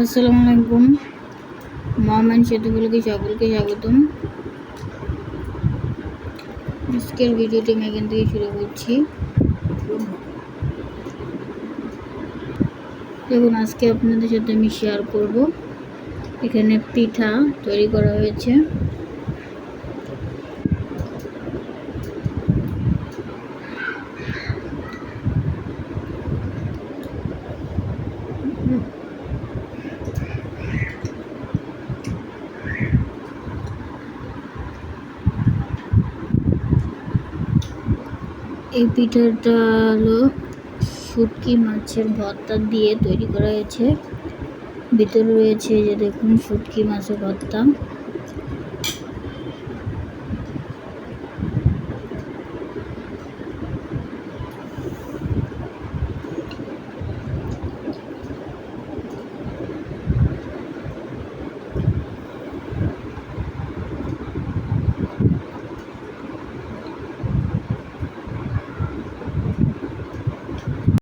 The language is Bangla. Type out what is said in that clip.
আসসালামু আলাইকুম। মহামান সেতুগুলোকে সকলকে স্বাগতম। আজকের ভিডিওটি আমি এখান থেকে শুরু করছি। দেখুন, আজকে আপনাদের সাথে আমি শেয়ার করব। এখানে পিঠা তৈরি করা হয়েছে। এই পিঠাটা হলো শুটকি মাছের ভর্তা দিয়ে তৈরি করা হয়েছে। ভিতরে রয়েছে যে দেখুন শুটকি মাছের ভর্তা।